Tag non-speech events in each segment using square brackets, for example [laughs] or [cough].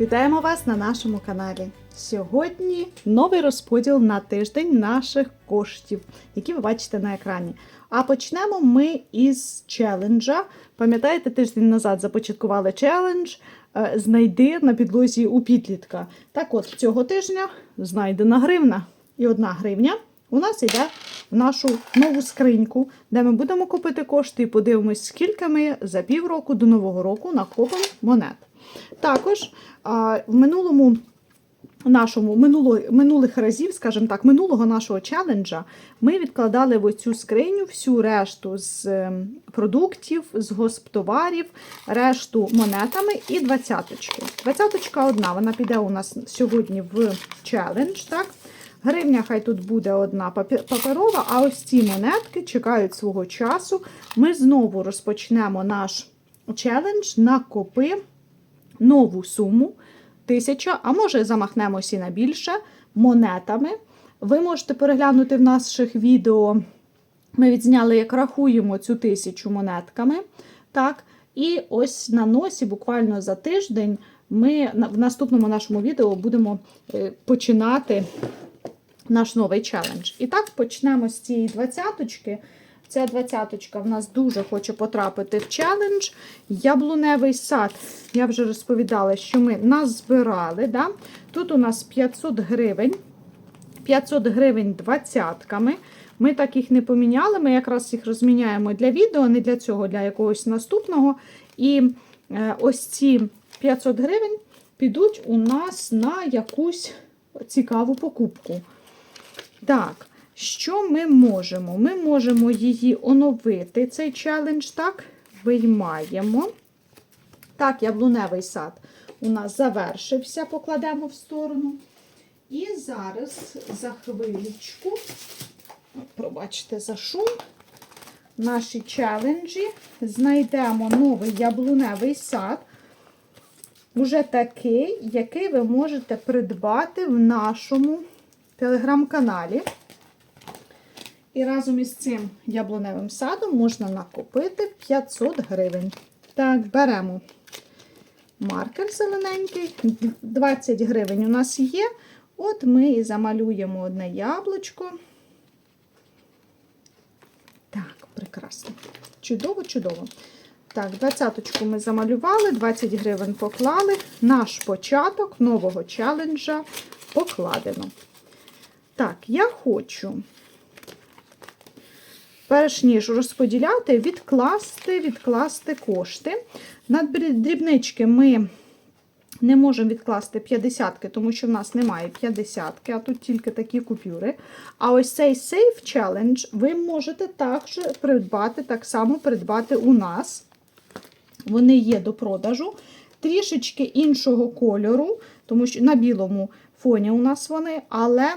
Вітаємо вас на нашому каналі. Сьогодні новий розподіл на тиждень наших коштів, які ви бачите на екрані. А почнемо ми із челенджа. Пам'ятаєте, тиждень назад започаткували челендж е, Знайди на підлозі у підлітка. Так от, цього тижня знайдена гривна. І одна гривня у нас йде в нашу нову скриньку, де ми будемо купити кошти і подивимось, скільки ми за півроку до нового року накопимо монет. Також в минулому нашому минуло, минулих разів, скажімо так, минулого нашого челенджа ми відкладали в оцю скриню всю решту з ем, продуктів, з госптоварів, решту монетами і двадцяточки. Двадцяточка одна, вона піде у нас сьогодні в челендж. так? Гривня хай тут буде одна паперова, а ось ці монетки чекають свого часу. Ми знову розпочнемо наш челендж на копи нову суму. Тисяча, а може замахнемося на більше монетами. Ви можете переглянути в наших відео. Ми відзняли, як рахуємо цю тисячу монетками. Так, і ось на носі, буквально за тиждень, ми в наступному нашому відео будемо е, починати наш новий челендж. І так, почнемо з цієї двадцяточки. Ця двадцяточка в нас дуже хоче потрапити в челендж. Яблуневий сад. Я вже розповідала, що ми назбирали. Да? Тут у нас 500 гривень. 500 гривень двадцятками. Ми так їх не поміняли. Ми якраз їх розміняємо для відео, не для цього, для якогось наступного. І е, ось ці 500 гривень підуть у нас на якусь цікаву покупку. Так, що ми можемо? Ми можемо її оновити, цей челендж, так, виймаємо. Так, яблуневий сад у нас завершився, покладемо в сторону. І зараз за хвилечку, пробачте за шум, наші челенджі знайдемо новий яблуневий сад. Уже такий, який ви можете придбати в нашому телеграм-каналі. І разом із цим яблуневим садом можна накопити 500 гривень. Так, беремо маркер зелененький. 20 гривень у нас є. От ми і замалюємо одне яблучко. Так, прекрасно. Чудово, чудово. Так, двадцяточку ми замалювали, 20 гривень поклали. Наш початок нового челенджа покладено. Так, я хочу, перш ніж розподіляти, відкласти, відкласти кошти. На дрібнички ми не можемо відкласти 50, тому що в нас немає 50, а тут тільки такі купюри. А ось цей Safe Challenge ви можете також придбати, так само придбати у нас. Вони є до продажу. Трішечки іншого кольору, тому що на білому фоні у нас вони, але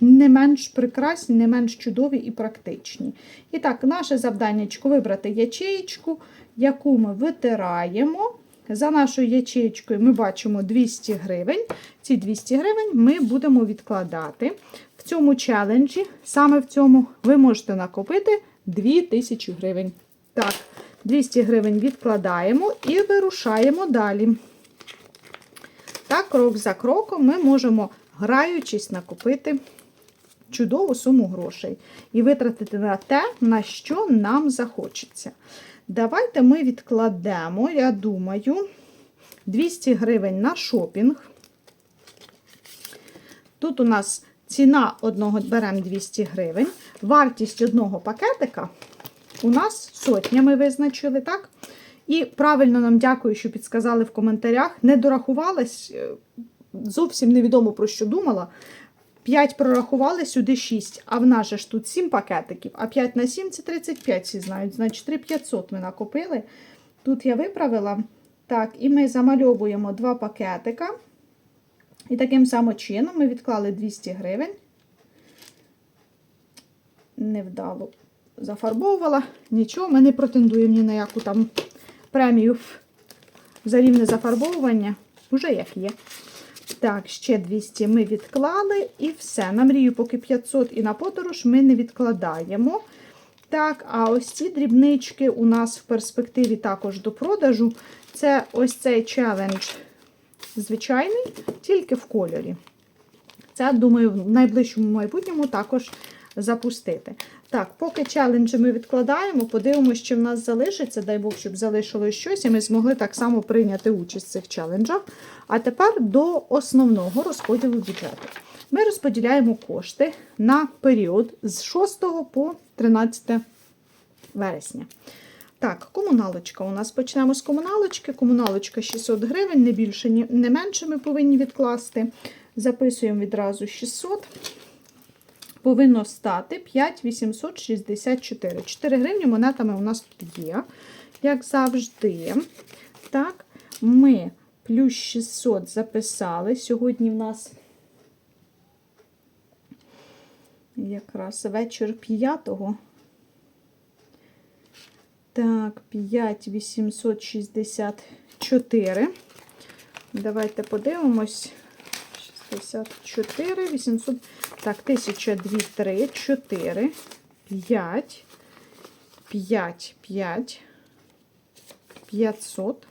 не менш прекрасні, не менш чудові і практичні. І так, наше завданнячко вибрати ячеєчку, яку ми витираємо. За нашою ячеєчкою ми бачимо 200 гривень. Ці 200 гривень ми будемо відкладати. В цьому челенджі, саме в цьому, ви можете накопити 2000 гривень. Так, 200 гривень відкладаємо і вирушаємо далі. Так, крок за кроком ми можемо, граючись, накопити чудову суму грошей і витратити на те, на що нам захочеться. Давайте ми відкладемо, я думаю, 200 гривень на шопінг. Тут у нас ціна одного беремо 200 гривень. Вартість одного пакетика у нас сотня, ми визначили, так? І правильно нам дякую, що підсказали в коментарях. Не дорахувалась, е, зовсім невідомо про що думала. 5 прорахували, сюди 6. А в нас же ж тут 7 пакетиків, а 5 на 7 це 35, всі знають. Значить, 3500 ми накопили. Тут я виправила. Так, і ми замальовуємо 2 пакетика. І таким самим чином ми відклали 200 гривень. Невдало зафарбовувала. Нічого, ми не претендуємо ні на яку там премію за рівне зафарбовування. Уже як є. Так, ще 200 ми відклали і все. На мрію поки 500 і на подорож ми не відкладаємо. Так, а ось ці дрібнички у нас в перспективі також до продажу. Це ось цей челендж звичайний, тільки в кольорі. Це, думаю, в найближчому майбутньому також запустити. Так, поки челенджі ми відкладаємо, подивимося, що в нас залишиться. Дай Бог, щоб залишилось щось, і ми змогли так само прийняти участь в цих челенджах. А тепер до основного розподілу бюджету. Ми розподіляємо кошти на період з 6 по 13 вересня. Так, комуналочка. У нас почнемо з комуналочки. Комуналочка 600 гривень, не більше, не менше ми повинні відкласти. Записуємо відразу 600. Повинно стати 5,864. 4 гривні монетами у нас тут є, як завжди. Так, ми плюс 600 записали. Сьогодні в нас якраз вечір 5-го. Так, 5,864. Давайте подивимось. 64, 800. Так, 1002, 3, 4, 5, 5, 5, 500,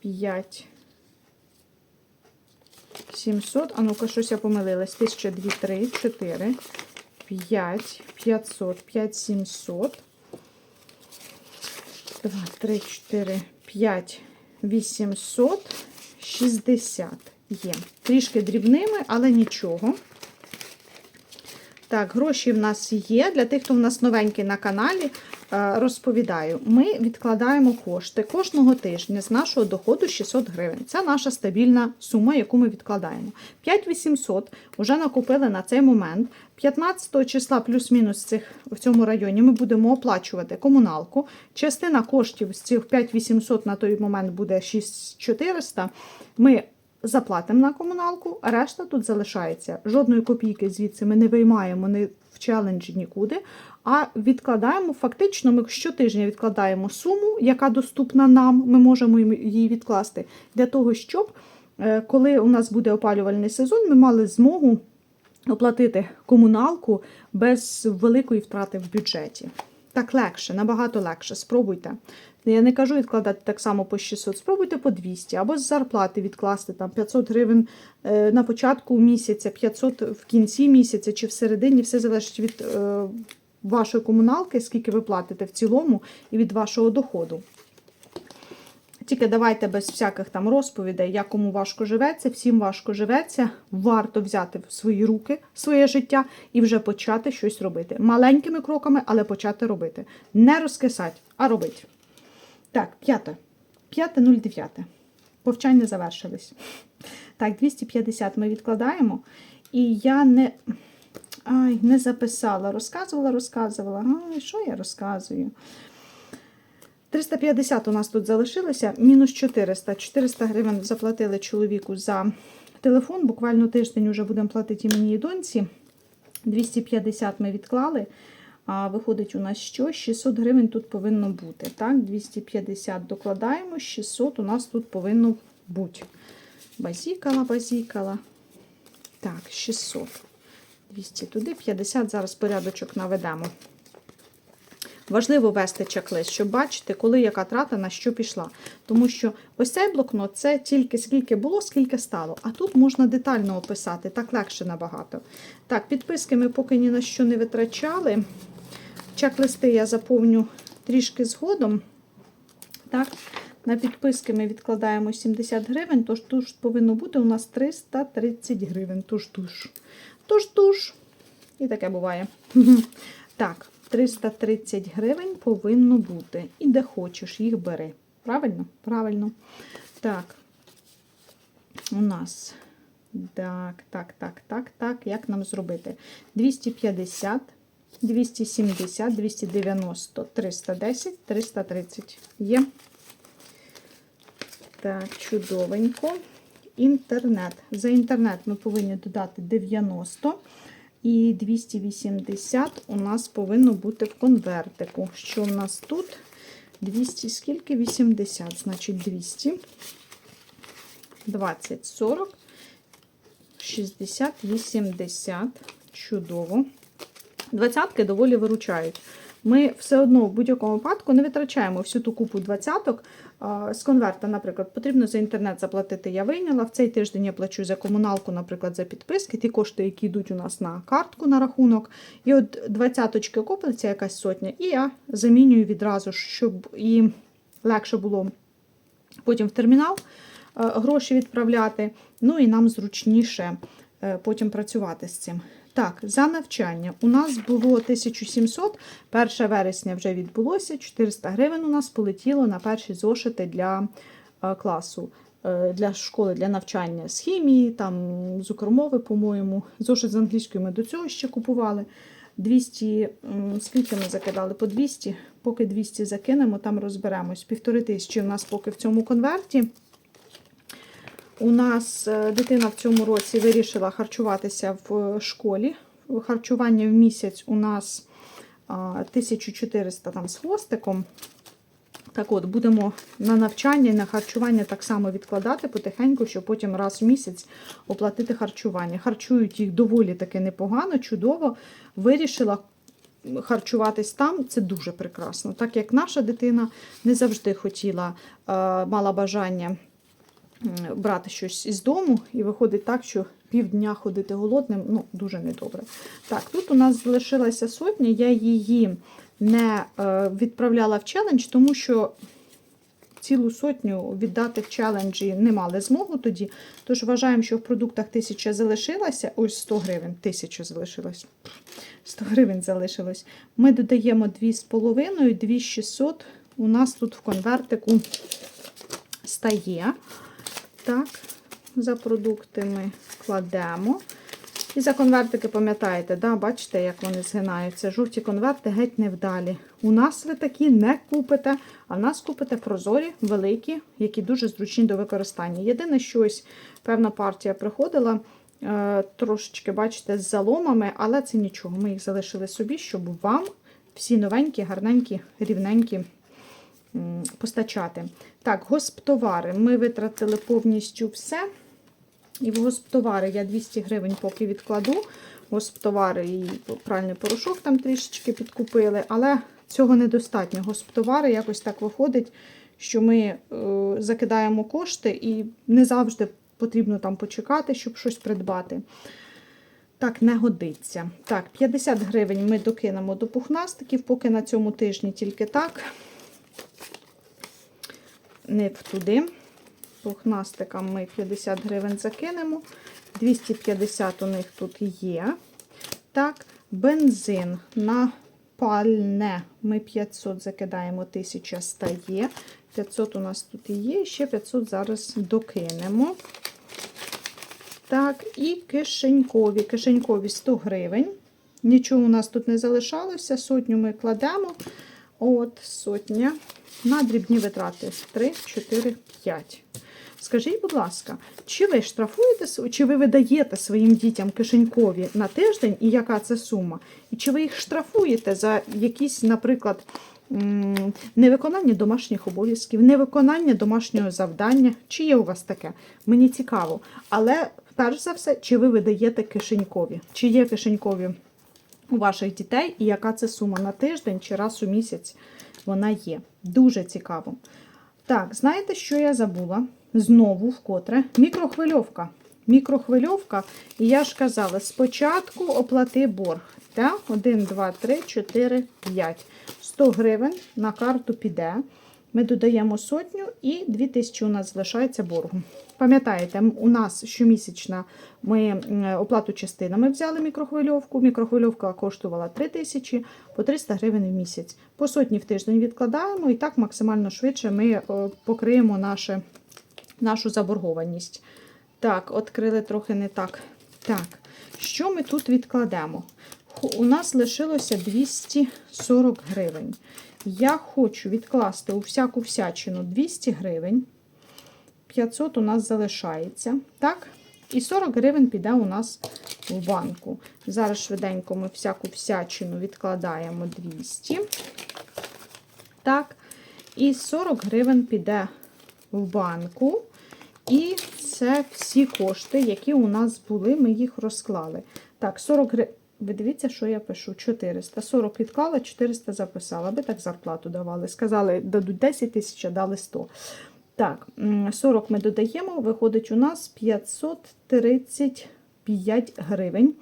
5, 700. А ну-ка, щось я помилилась. 1002, 3, 4, 5, 500, 5, 700. 2, 3, 4, 5, 860 є. Трішки дрібними, але нічого. Так, гроші в нас є. Для тих, хто в нас новенький на каналі, е, розповідаю, ми відкладаємо кошти кожного тижня з нашого доходу 600 гривень. Це наша стабільна сума, яку ми відкладаємо. 5800 вже накупили на цей момент. 15 числа плюс-мінус в цьому районі ми будемо оплачувати комуналку. Частина коштів з цих 5800 на той момент буде 6400. Ми заплатимо на комуналку, а решта тут залишається. Жодної копійки звідси ми не виймаємо ні в челенджі нікуди, а відкладаємо, фактично, ми щотижня відкладаємо суму, яка доступна нам, ми можемо її відкласти, для того, щоб е, коли у нас буде опалювальний сезон, ми мали змогу оплатити комуналку без великої втрати в бюджеті. Так легше, набагато легше. Спробуйте. Я не кажу відкладати так само по 600, спробуйте по 200, або з зарплати відкласти там 500 гривень е, на початку місяця, 500 в кінці місяця чи в середині. Все залежить від е, вашої комуналки, скільки ви платите в цілому, і від вашого доходу. Тільки давайте без всяких там розповідей, як кому важко живеться, всім важко живеться. Варто взяти в свої руки своє життя і вже почати щось робити. Маленькими кроками, але почати робити. Не розкисати, а робити. Так, п'яте. П'яте 09. Повчання завершились. Так, 250 ми відкладаємо. І я не. Ай, не записала. Розказувала, розказувала. Ай, що я розказую? 350 у нас тут залишилося, мінус 400. 400 гривень заплатили чоловіку за телефон. Буквально тиждень вже будемо платити і мені і доньці. 250 ми відклали. А виходить у нас що? 600 гривень тут повинно бути. Так, 250 докладаємо, 600 у нас тут повинно бути. Базікала, базікала. Так, 600. 200 туди, 50. Зараз порядочок наведемо. Важливо вести чек-лист, щоб бачити, коли яка трата на що пішла. Тому що ось цей блокнот це тільки скільки було, скільки стало. А тут можна детально описати, так легше набагато. Так, підписки ми поки ні на що не витрачали. Чек-листи я заповню трішки згодом. Так, на підписки ми відкладаємо 70 гривень, тож тут повинно бути у нас 330 гривень. Тож туш. Тож туш. І таке буває. [laughs] Так, 330 гривень повинно бути. І де хочеш, їх бери. Правильно? Правильно. Так. У нас. Так, так, так, так, так. Як нам зробити? 250, 270, 290, 310, 330. Є. Так, чудовенько. Інтернет. За інтернет ми повинні додати 90. І 280 у нас повинно бути в конвертику. Що в нас тут? 200, скільки? 80, значить 200, 20, 40, 60, 80. Чудово. Двадцятки доволі виручають. ми все одно в будь-якому випадку не витрачаємо всю ту купу двадцяток. З конверта, наприклад, потрібно за інтернет заплатити. Я вийняла. В цей тиждень я плачу за комуналку, наприклад, за підписки, ті кошти, які йдуть у нас на картку на рахунок. І от двадцяточки купиться якась сотня, і я замінюю відразу, щоб і легше було потім в термінал е, гроші відправляти. Ну і нам зручніше е, потім працювати з цим. Так, за навчання у нас було 1700, 1 вересня вже відбулося, 400 гривень у нас полетіло на перші зошити для е, класу, е, для школи, для навчання з хімії, там, з укромови, по-моєму. Зошит з англійської ми до цього ще купували. 200, скільки ми закидали? По 200, поки 200 закинемо, там розберемось. Півтори тисячі у нас поки в цьому конверті. У нас е, дитина в цьому році вирішила харчуватися в школі. Харчування в місяць у нас 1400 там з хвостиком. Так от, будемо на навчання і на харчування так само відкладати потихеньку, щоб потім раз в місяць оплатити харчування. Харчують їх доволі таки непогано, чудово. Вирішила харчуватись там, це дуже прекрасно. Так як наша дитина не завжди хотіла, е, мала бажання брати щось із дому, і виходить так, що півдня ходити голодним ну, дуже недобре. Так, тут у нас залишилася сотня, я її не е, відправляла в челендж, тому що цілу сотню віддати в челенджі не мали змогу тоді. Тож вважаємо, що в продуктах 1000 залишилася, ось 100 гривень, 1000 залишилось. 100 гривень залишилось. Ми додаємо 2,5, 2600. У нас тут в конвертику стає. Так, за продукти ми кладемо. І за конвертики, пам'ятаєте, да, бачите, як вони згинаються. Жовті конверти геть невдалі. У нас ви такі не купите, а в нас купите прозорі, великі, які дуже зручні до використання. Єдине, що ось певна партія приходила, е, трошечки, бачите, з заломами, але це нічого. Ми їх залишили собі, щоб вам всі новенькі, гарненькі, рівненькі постачати. Так, госптовари. Ми витратили повністю все. І в госптовари я 200 гривень поки відкладу. Госптовари і пральний порошок там трішечки підкупили, але цього недостатньо. Госптовари якось так виходить, що ми е, закидаємо кошти і не завжди потрібно там почекати, щоб щось придбати. Так, не годиться. Так, 50 гривень ми докинемо до пухнастиків, поки на цьому тижні тільки так. Не туди. Пухнастикам ми 50 гривень закинемо. 250 у них тут є. Так, бензин на пальне. Ми 500 закидаємо, 1000 стає. 500 у нас тут і є, ще 500 зараз докинемо. Так, і кишенькові. Кишенькові 100 гривень. Нічого у нас тут не залишалося. Сотню ми кладемо. От, сотня. На дрібні витрати 3, 4, 5. Скажіть, будь ласка, чи ви штрафуєте, чи ви видаєте своїм дітям кишенькові на тиждень, і яка це сума? І чи ви їх штрафуєте за якісь, наприклад, невиконання домашніх обов'язків, невиконання домашнього завдання? Чи є у вас таке? Мені цікаво. Але перш за все, чи ви видаєте кишенькові? Чи є кишенькові у ваших дітей, і яка це сума на тиждень чи раз у місяць вона є? Дуже цікаво. Так, знаєте, що я забула? Знову вкотре. Мікрохвильовка. Мікрохвильовка, і я ж казала, спочатку оплати борг. Так? 1, 2, 3, 4, 5. 100 гривень на карту піде. Ми додаємо сотню і 2000 у нас залишається боргу. Пам'ятаєте, у нас щомісячна ми оплату частинами взяли мікрохвильовку. Мікрохвильовка коштувала 3000 по 300 гривень в місяць. По сотні в тиждень відкладаємо і так максимально швидше ми е, покриємо наше, нашу заборгованість. Так, відкрили трохи не так. Так, що ми тут відкладемо? У нас лишилося 240 гривень. Я хочу відкласти у всяку всячину 200 гривень. 500 у нас залишається. Так? І 40 гривень піде у нас в банку. Зараз швиденько ми всяку всячину відкладаємо 200. Так. І 40 гривень піде в банку. І це всі кошти, які у нас були, ми їх розклали. Так, 40 гривень. Ви дивіться, що я пишу: 400. 40 відклала, 400 записала. Аби так зарплату давали. Сказали, дадуть 10 тисяч, а дали 100. Так, 40 ми додаємо, виходить у нас 535 гривень.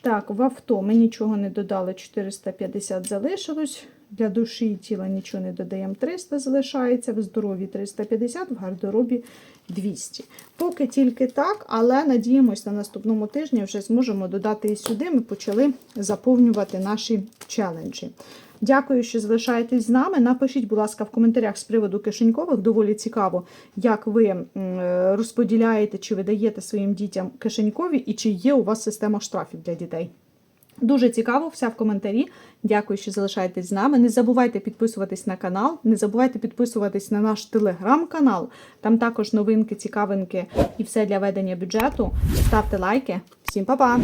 Так, в авто ми нічого не додали, 450 залишилось. Для душі і тіла нічого не додаємо, 300 залишається, в здоров'ї 350, в гардеробі 200. Поки тільки так, але надіємось, на наступному тижні вже зможемо додати і сюди. Ми почали заповнювати наші челенджі. Дякую, що залишаєтесь з нами. Напишіть, будь ласка, в коментарях з приводу кишенькових. Доволі цікаво, як ви розподіляєте чи видаєте своїм дітям кишенькові, і чи є у вас система штрафів для дітей. Дуже цікаво, вся в коментарі. Дякую, що залишаєтесь з нами. Не забувайте підписуватись на канал, не забувайте підписуватись на наш телеграм-канал. Там також новинки, цікавинки і все для ведення бюджету. Ставте лайки. Всім па-па!